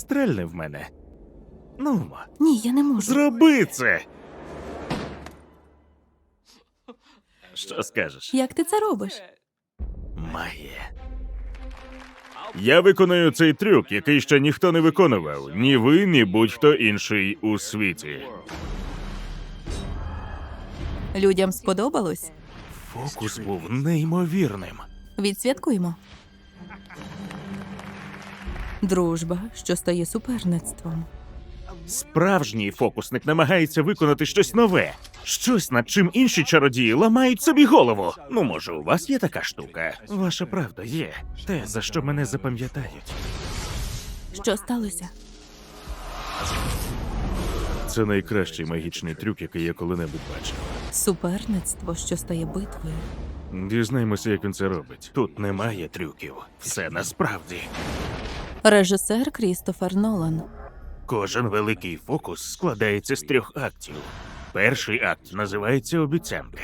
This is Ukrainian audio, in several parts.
Стрельни в мене. Ну, Ні, я не можу. зроби це. Що скажеш? Як ти це робиш? Магія. Я виконую цей трюк, який ще ніхто не виконував. Ні ви, ні будь-хто інший у світі. Людям сподобалось? Фокус був неймовірним. Відсвяткуємо. Дружба, що стає суперництвом. Справжній фокусник намагається виконати щось нове, щось над чим інші чародії ламають собі голову. Ну, може, у вас є така штука? Ваша правда є. Те, за що мене запам'ятають. Що сталося? Це найкращий магічний трюк, який я коли-небудь бачив. Суперництво, що стає битвою. Дізнаємося, як він це робить. Тут немає трюків. Все насправді. Режисер Крістофер Нолан. Кожен великий фокус складається з трьох актів. Перший акт називається обіцянка.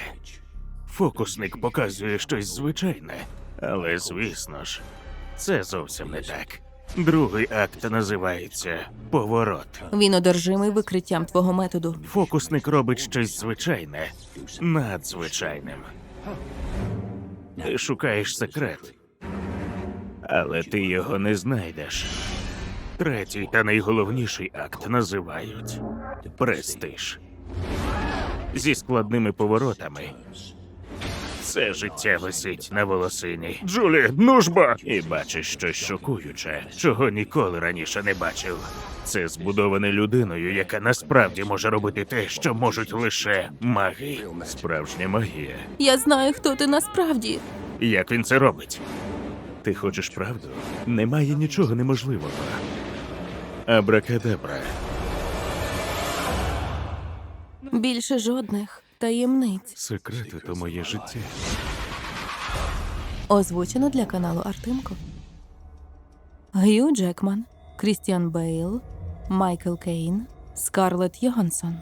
Фокусник показує щось звичайне, але звісно ж, це зовсім не так. Другий акт називається поворот. Він одержимий викриттям твого методу. Фокусник робить щось звичайне, надзвичайним. Ти шукаєш секрет, але ти його не знайдеш. Третій та найголовніший акт називають престиж. Зі складними поворотами. Все життя висить на волосині. Джулі, ну ж бо! І бачиш щось шокуюче, чого ніколи раніше не бачив. Це збудоване людиною, яка насправді може робити те, що можуть лише маги. Справжня магія. Я знаю, хто ти насправді. Як він це робить? Ти хочеш правду? Немає нічого неможливого. Абракадабра. Більше жодних таємниць. Секрети то моє життя. Озвучено для каналу Артемко. Гью Джекман, Крістіан Бейл, Майкл Кейн, Скарлетт Йогансон.